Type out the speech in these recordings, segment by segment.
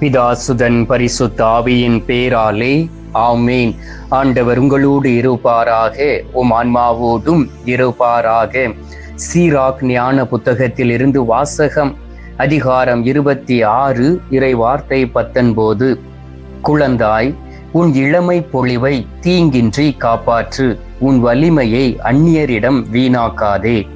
பிதாசுதன் பரிசுத்த ஆவியின் பேராலே ஆமேன். ஆண்டவர் உங்களோடு இருப்பாராக உம் ஆன்மாவோடும் இருப்பாராக. சீராக் ஞான புத்தகத்தில் இருந்து வாசகம் அதிகாரம் இருபத்தி ஆறு இறை வார்த்தை பத்தொன்பது. குழந்தாய் உன் இளமை பொழிவை தீங்கின்றி காப்பாற்று உன் வலிமையை அந்நியரிடம் வீணாக்காதே.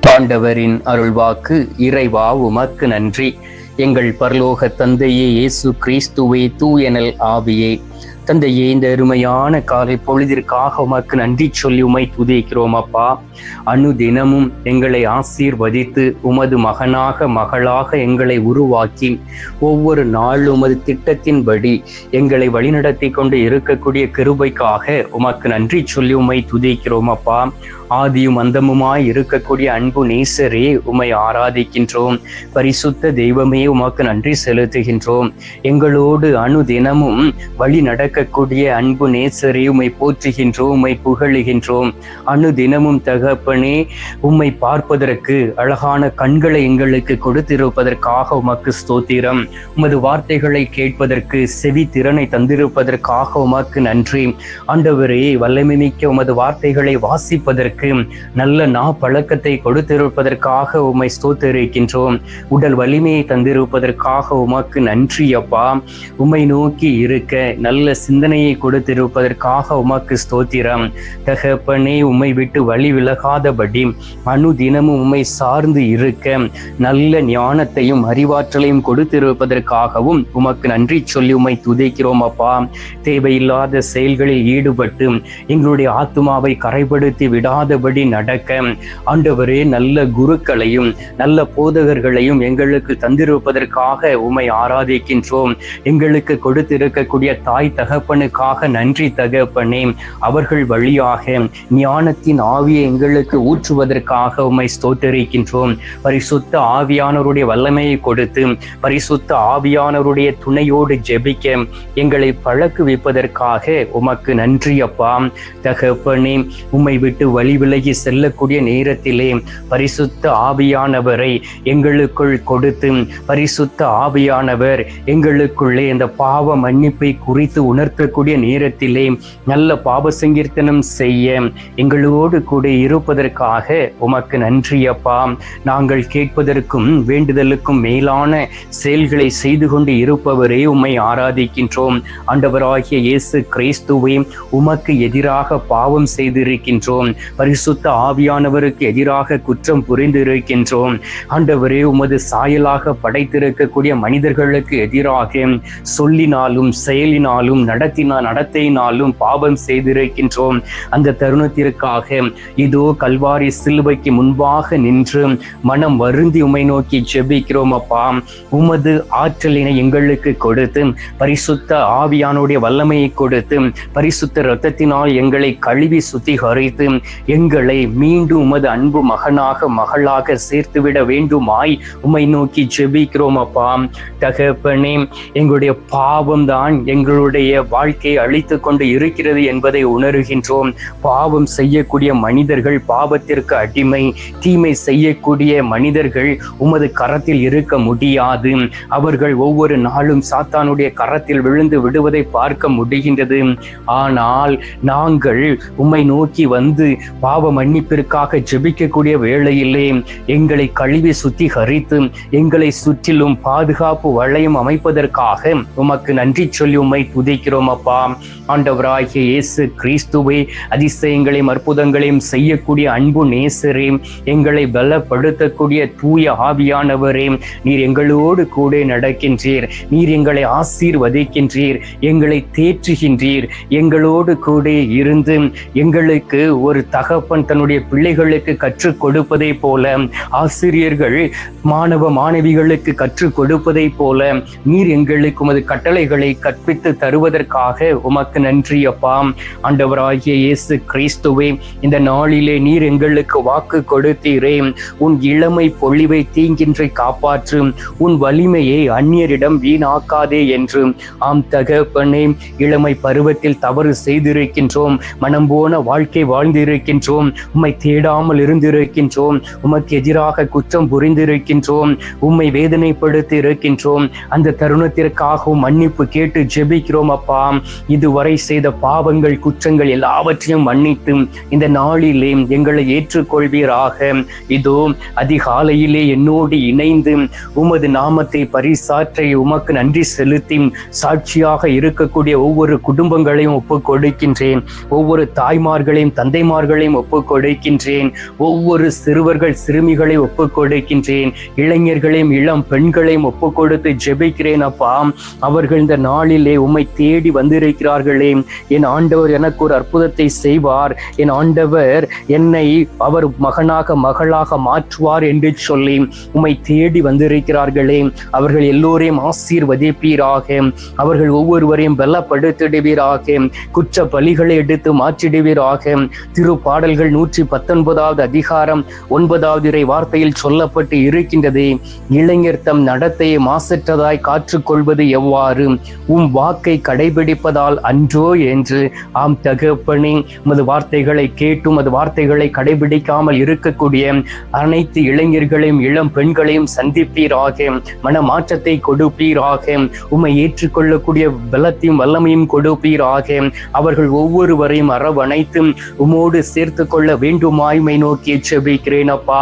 ஆண்டவரின் அருள்வாக்கு இறைவா உமக்கு நன்றி. எங்கள் பரலோக தந்தையே இயேசு கிறிஸ்துவே தூயனல் ஆவியே. தந்தையே இந்த அருமையான காலை பொழுதிற்காக உமக்கு நன்றி சொல்லி உமை துதிக்கிறோம் அப்பா. அணு தினமும் எங்களை ஆசீர்வதித்து உமது மகனாக மகளாக எங்களை உருவாக்கி ஒவ்வொரு நாளும் உமது திட்டத்தின்படி எங்களை வழிநடத்தி கொண்டு இருக்கக்கூடிய கிருபைக்காக உமக்கு நன்றி சொல்லி உமை துதிக்கிறோம் அப்பா. ஆதியும் அந்தமுமாய் இருக்கக்கூடிய அன்பு நேசரே உமை ஆராதிக்கின்றோம். பரிசுத்த தெய்வமே உமக்கு நன்றி செலுத்துகின்றோம். எங்களோடு அணு தினமும் வழி நடக்கக்கூடிய அன்பு நேசரே உமை போற்றுகின்றோம் உமை புகழுகின்றோம். அணு தினமும் தகப்பனே உம்மை பார்ப்பதற்கு அழகான கண்களை எங்களுக்கு கொடுத்திருப்பதற்காக உமக்கு ஸ்தோத்திரம். உமது வார்த்தைகளை கேட்பதற்கு செவி திறனை தந்திருப்பதற்காக உமக்கு நன்றி. ஆண்டவரே வல்லமை மிக்க உமது வார்த்தைகளை வாசிப்பதற்கு எங்களுக்கு நல்ல நா பழக்கத்தை கொடுத்திருப்பதற்காக உம்மை ஸ்தோத்திருக்கின்றோம். உடல் வலிமையை தந்திருப்பதற்காக உமக்கு நன்றி அப்பா. உம்மை நோக்கி இருக்க நல்ல சிந்தனையை கொடுத்திருப்பதற்காக உமக்கு ஸ்தோத்திரம். தகப்பனே உம்மை விட்டு வழி விலகாதபடி அணு தினமும் உம்மை சார்ந்து இருக்க நல்ல ஞானத்தையும் அறிவாற்றலையும் கொடுத்திருப்பதற்காகவும் உமக்கு நன்றி சொல்லி உம்மை துதைக்கிறோம் அப்பா. தேவையில்லாத செயல்களில் ஈடுபட்டு எங்களுடைய ஆத்மாவை கரைப்படுத்தி விடாத விடாதபடி நடக்க. ஆண்டவரே நல்ல குருக்களையும் நல்ல போதகர்களையும் எங்களுக்கு தந்திருப்பதற்காக உமை ஆராதிக்கின்றோம். எங்களுக்கு கொடுத்திருக்கக்கூடிய தாய் தகப்பனுக்காக நன்றி தகப்பனே. அவர்கள் வழியாக ஞானத்தின் ஆவியை எங்களுக்கு ஊற்றுவதற்காக உமை ஸ்தோத்தரிக்கின்றோம். பரிசுத்த ஆவியானவருடைய வல்லமையை கொடுத்து பரிசுத்த ஆவியானவருடைய துணையோடு ஜெபிக்க எங்களை பழக்குவிப்பதற்காக உமக்கு நன்றி அப்பா. தகப்பனே உம்மை விட்டு வழி வழி விலகி செல்லக்கூடிய நேரத்திலே பரிசுத்த ஆவியானவரை எங்களுக்குள் கொடுத்து பரிசுத்த ஆவியானவர் எங்களுக்குள்ளே இந்த பாவ மன்னிப்பை குறித்து உணர்த்தக்கூடிய நேரத்திலே நல்ல பாவ சங்கீர்த்தனம் செய்ய எங்களோடு கூட இருப்பதற்காக உமக்கு நன்றி அப்பா. நாங்கள் கேட்பதற்கும் வேண்டுதலுக்கும் மேலான செயல்களை செய்து கொண்டு இருப்பவரே உம்மை ஆராதிக்கின்றோம். ஆண்டவராகிய இயேசு கிறிஸ்துவை உமக்கு எதிராக பாவம் செய்திருக்கின்றோம். பரிசுத்த ஆவியானவருக்கு எதிராக குற்றம் புரிந்து இருக்கின்றோம் ஆண்டவரே உமது சாயலாக படைத்திருக்கக்கூடிய மனிதர்களுக்கு எதிராக சொல்லினாலும் செயலினாலும் நடத்தினா நடத்தையினாலும் பாவம் செய்திருக்கின்றோம். அந்த தருணத்திற்காக இதோ கல்வாரி சிலுவைக்கு முன்பாக நின்று மனம் வருந்தி உமை நோக்கி ஜெபிக்கிறோம் அப்பா. உமது ஆற்றலினை எங்களுக்கு கொடுத்து பரிசுத்த ஆவியானுடைய வல்லமையை கொடுத்து பரிசுத்த இரத்தத்தினால் எங்களை கழுவி சுத்திகரித்து எங்களை மீண்டும் உமது அன்பு மகனாக மகளாக சேர்த்துவிட வேண்டுமாய் உம்மை நோக்கி ஜெபிக்கிறோம் அப்பா. தகப்பனே எங்களுடைய பாவம் தான் எங்களுடைய வாழ்க்கையை அழித்து கொண்டு இருக்கிறது என்பதை உணர்கின்றோம். பாவம் செய்யக்கூடிய மனிதர்கள் பாவத்திற்கு அடிமை. தீமை செய்யக்கூடிய மனிதர்கள் உமது கரத்தில் இருக்க முடியாது. அவர்கள் ஒவ்வொரு நாளும் சாத்தானுடைய கரத்தில் விழுந்து விடுவதை பார்க்க முடிகின்றது. ஆனால் நாங்கள் உம்மை நோக்கி வந்து பாவ மன்னிப்பிற்காக ஜெபிக்கக்கூடிய வேளையிலே எங்களை கழுவி சுத்திகரித்து எங்களை சுற்றிலும் பாதுகாப்பு வளையம் அமைப்பதற்காக உமக்கு நன்றி சொல்லி உம்மை துதிக்கிறோம் அப்பா. ஆண்டவராகிய இயேசு கிறிஸ்துவை அதிசயங்களையும் அற்புதங்களையும் செய்யக்கூடிய அன்பு நேசரே எங்களை பலப்படுத்தக்கூடிய தூய ஆவியானவரே நீர் எங்களோடு கூட நடக்கின்றீர். நீர் எங்களை ஆசீர்வதிக்கின்றீர் எங்களை தேற்றுகின்றீர் எங்களோடு கூட இருந்து எங்களுக்கு ஒரு தக தகப்பன் தன்னுடைய பிள்ளைகளுக்கு கற்றுக் கொடுப்பதை போல ஆசிரியர்கள் மாணவ மாணவிகளுக்கு கற்றுக் கொடுப்பதை போல நீர் எங்களுக்கு உமது கட்டளைகளை கற்பித்து தருவதற்காக உமக்கு நன்றி அப்பா. ஆண்டவராகிய இயேசு கிறிஸ்துவே இந்த நாளிலே நீர் எங்களுக்கு வாக்கு கொடுத்தீரே. உன் இளமை பொழிவை தீங்கின்றி காப்பாற்றும் உன் வலிமையை அந்நியரிடம் வீணாக்காதே என்று. ஆம் தகப்பனே இளமை பருவத்தில் தவறு செய்திருக்கின்றோம். மனம் போன வாழ்க்கை வாழ்ந்திருக்கின்றோம். உம்மை தேடாமல் இருந்திருக்கின்றோம். உமக்கு எதிராக குற்றம் புரிந்திருக்கின்றோம். உம்மை வேதனைப்படுத்தி இருக்கின்றோம். அந்த தருணத்திற்காகவும் மன்னிப்பு கேட்டு ஜெபிக்கிறோம் அப்பா. இதுவரை செய்த பாவங்கள் குற்றங்கள் எல்லாவற்றையும் மன்னித்து இந்த நாளிலே எங்களை ஏற்றுக்கொள்வீராக. இதோ அதிகாலையிலே என்னோடு இணைந்து உமது நாமத்தை பரிசாற்றை உமக்கு நன்றி செலுத்தி சாட்சியாக இருக்கக்கூடிய ஒவ்வொரு குடும்பங்களையும் ஒப்புக் கொடுக்கின்றேன் ஒவ்வொரு தாய்மார்களையும் தந்தைமார்களையும் ஒப்புக் கொடுக்கின்றேன் ஒவ்வொரு சிறுவர்கள் சிறுமிகளை ஒப்புக் கொடுக்கின்றேன் இளைஞர்களையும் இளம் பெண்களையும் ஒப்புக் கொடுத்து ஜெபிக்கிறேன் அப்பா. அவர்கள் இந்த நாளிலே உம்மை தேடி வந்திருக்கிறார்களே. என் ஆண்டவர் எனக்கு ஒரு அற்புதத்தை செய்வார். என் ஆண்டவர் என்னை அவர் மகனாக மகளாக மாற்றுவார் என்று சொல்லி உம்மை தேடி வந்திருக்கிறார்களே. அவர்கள் எல்லோரையும் ஆசீர்வதிப்பீராக. அவர்கள் ஒவ்வொருவரையும் பலப்படுத்திடுவீராக. குற்ற பலிகளை எடுத்து மாற்றிடுவீராக. திரு பாடல்கள் நூற்றி பத்தொன்பதாவது அதிகாரம் ஒன்பதாவது இறை வார்த்தையில் சொல்லப்பட்டு இருக்கின்றது. இளைஞர் தம் நடத்தையை மாசற்றதாய் காற்றுக்கொள்வது எவ்வாறு? உம் வாக்கை கடைபிடிப்பதால் அன்றோ என்று. ஆம் தகப்பனே உமது வார்த்தைகளை கேட்டும் அது வார்த்தைகளை கடைபிடிக்காமல் இருக்கக்கூடிய அனைத்து இளைஞர்களையும் இளம் பெண்களையும் சந்திப்பீராக. மன மாற்றத்தை கொடுப்பீராக. உம்மை ஏற்றுக்கொள்ளக்கூடிய பலத்தையும் வல்லமையும் கொடுப்பீராக. அவர்கள் ஒவ்வொருவரையும் அரவணைத்தும் உமோடு சேர்த்து கொள்ள வேண்டுமாய்மை நோக்கி செபிக்கிறேன் அப்பா.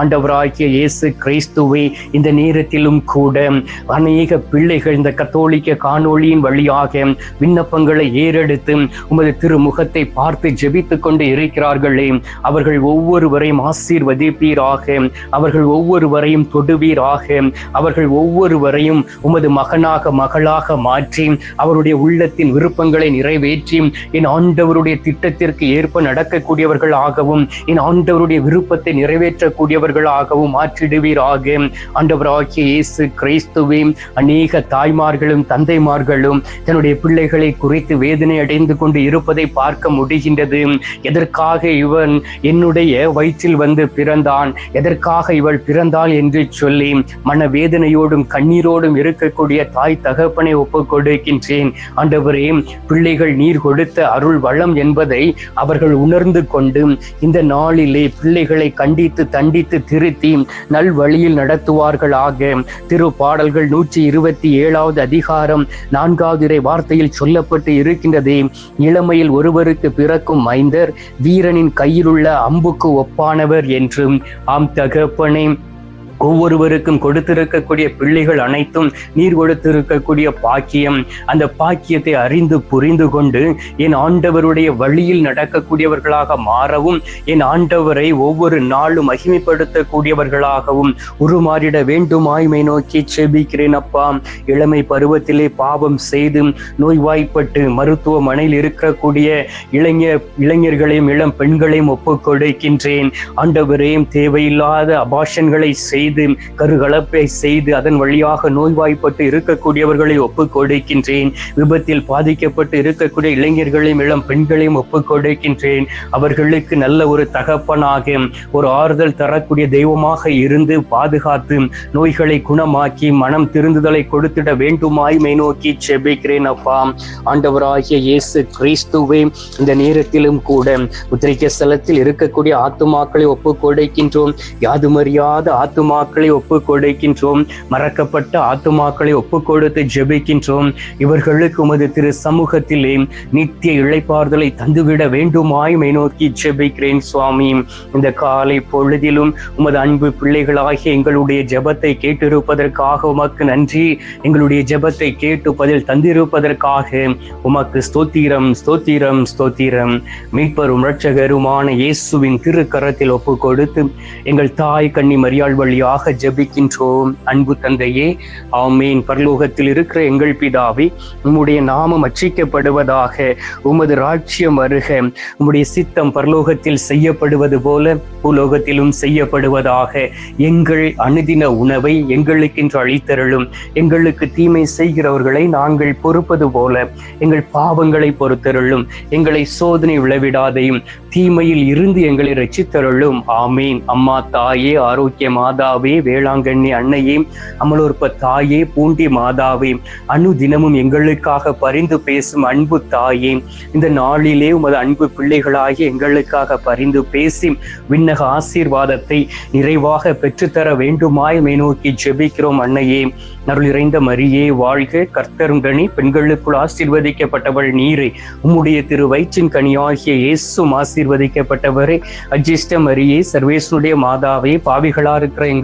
ஆண்டவராகிய இயேசு கிறிஸ்துவை இந்த நேரத்திலும் கூட அநேக பிள்ளைகள் இந்த கத்தோலிக்க காணொளியின் வழியாக விண்ணப்பங்களை ஏறெடுத்து உமது திருமுகத்தை பார்த்து ஜெபித்து கொண்டு இருக்கிறார்களே. அவர்கள் ஒவ்வொருவரையும் ஆசீர்வதிப்பீராக. அவர்கள் ஒவ்வொருவரையும் தொடுவீராக. அவர்கள் ஒவ்வொருவரையும் உமது மகனாக மகளாக மாற்றி அவருடைய உள்ளத்தின் விருப்பங்களை நிறைவேற்றி என் ஆண்டவருடைய திட்டத்திற்கு ஏற்ப நடக்கக்கூடிய கூடியவர்களாகவும் என் ஆண்டவருடைய விருப்பத்தை நிறைவேற்றக்கூடியவர்களாகவும் மாற்றிடுவீராக. ஆண்டவராகிய இயேசு கிறிஸ்துவே அநேக தாய்மார்களும் தந்தைமார்களும் தன்னுடைய பிள்ளைகளை குறித்து வேதனை அடைந்து கொண்டு இருப்பதை பார்க்க முடிகின்றது. எதற்காக இவன் என்னுடைய வயிற்றில் வந்து பிறந்தான்? எதற்காக இவள் பிறந்தாள் என்று சொல்லி மனவேதனையோடும் கண்ணீரோடும் இருக்கக்கூடிய தாய் தகப்பனை ஒப்புக் கொடுக்கின்றேன் ஆண்டவரே பிள்ளைகள் நீர் கொடுத்த அருள் வளம் என்பதை அவர்கள் உணர்ந்து கொண்டு இந்த நாளிலே பிள்ளைகளை கண்டித்து தண்டித்து திருத்தி நல் வழியில் நடத்துவார்களாக திரு பாடல்கள் நூற்றி இருபத்தி ஏழாவது அதிகாரம் நான்காவது இறை வார்த்தையில் சொல்லப்பட்டு இருக்கின்றது. இளமையில் ஒருவருக்கு பிறக்கும் மைந்தர் வீரனின் கையிலுள்ள அம்புக்கு ஒப்பானவர் என்றும் ஆம் தகப்பனே ஒவ்வொருவருக்கும் கொடுத்திருக்கக்கூடிய பிள்ளைகள் அனைத்தும் நீர் கொடுத்திருக்கக்கூடிய பாக்கியம். அந்த பாக்கியத்தை அறிந்து புரிந்து கொண்டு என் ஆண்டவருடைய வழியில் நடக்கக்கூடியவர்களாக மாறவும் என் ஆண்டவரை ஒவ்வொரு நாளும் மகிமைப்படுத்தக்கூடியவர்களாகவும் உருமாறிட வேண்டுமாய்மை நோக்கி செபிக்கிறேன் அப்பா. இளமை பருவத்திலே பாவம் செய்து நோய்வாய்ப்பட்டு மருத்துவமனையில் இருக்கக்கூடிய இளைஞர் இளைஞர்களையும் இளம் பெண்களையும் ஒப்புக் கொடுக்கின்றேன் ஆண்டவரையும் தேவையில்லாத அபாஷன்களை செய்து செய்து கருகலப்பை செய்து அதன் வழியாக நோய்வாய்ப்பட்டு இருக்கக்கூடியவர்களை ஒப்புக் கொடுக்கின்றேன் விபத்தில் பாதிக்கப்பட்டு இருக்கக்கூடிய இளைஞர்களையும் இளம் பெண்களையும் ஒப்புக் கொடுக்கின்றேன் அவர்களுக்கு நல்ல ஒரு தகப்பனாக ஒரு ஆறுதல் தரக்கூடிய தெய்வமாக இருந்து பாதுகாத்து நோய்களை குணமாக்கி மனம் திருந்துதலை கொடுத்திட வேண்டுமாய் மை நோக்கி செபிக்கிறேன் அப்பா. ஆண்டவராகிய இயேசு கிறிஸ்துவே இந்த நேரத்திலும் கூட உத்திரிக்க ஸ்தலத்தில் இருக்கக்கூடிய ஆத்துமாக்களை ஒப்புக் கொடுக்கின்றோம் யாதுமறியாத ஆத்துமாக்களை ஒப்பு கொடுக்கின்றோம் மறக்கப்பட்ட ஆத்துமாக்களை ஒப்பு கொடுத்து ஜெபிக்கின்றோம். இவர்களுக்கு உமது திரு சமூகத்திலே நித்திய இழைப்பார்தலை தந்துவிட வேண்டுமாய் நோக்கி ஜெபிக்கிறேன் சுவாமி. இந்த காலை பொழுதிலும் உமது அன்பு பிள்ளைகளாகிய எங்களுடைய ஜெபத்தை கேட்டிருப்பதற்காக உமக்கு நன்றி. எங்களுடைய ஜெபத்தை கேட்டு பதில் தந்திருப்பதற்காக உமக்கு ஸ்தோத்திரம் ஸ்தோத்திரம் ஸ்தோத்திரம். மீட்பரும் இரட்சகருமான இயேசுவின் திருக்கரத்தில் ஒப்பு கொடுத்து எங்கள் தாய் கண்ணி மரியாள் வழியாக வழியாக ஜபிக்கின்றோம். அன்பு தந்தையே ஆமேன். பரலோகத்தில் இருக்கிற எங்கள் பிதாவே உம்முடைய நாமம் அச்சிக்கப்படுவதாக உமது ராட்சியம் வருக. உம்முடைய சித்தம் பரலோகத்தில் செய்யப்படுவது போல பூலோகத்திலும் செய்யப்படுவதாக எங்கள் அணுதின உணவை எங்களுக்கென்று அளித்தருளும். எங்களுக்கு தீமை செய்கிறவர்களை நாங்கள் பொறுப்பது போல எங்கள் பாவங்களை பொறுத்தருளும். எங்களை சோதனை விளைவிடாதையும் தீமையில் இருந்து எங்களை ரட்சித்தருளும் ஆமீன். அம்மா தாயே ஆரோக்கிய மாதா மாதாவே வேளாங்கண்ணி அன்னையே அமலோற்ப தாயே பூண்டி மாதாவே அணு தினமும் எங்களுக்காக பரிந்து பேசும் அன்பு தாயே இந்த நாளிலே உமது அன்பு பிள்ளைகளாகி எங்களுக்காக பரிந்து பேசி விண்ணக ஆசீர்வாதத்தை நிறைவாக பெற்றுத்தர வேண்டுமாய் மேநோக்கி ஜெபிக்கிறோம் அன்னையே. அருள் இறைந்த மரியே வாழ்க கர்த்தருங்கனி பெண்களுக்குள் ஆசீர்வதிக்கப்பட்டவள் நீரை. உம்முடைய திரு வயிற்றின் கனியாகிய இயேசும் ஆசீர்வதிக்கப்பட்டவரே. அஜிஷ்ட மரியே சர்வேசனுடைய மாதாவே பாவிகளா இருக்கிற எங்கள்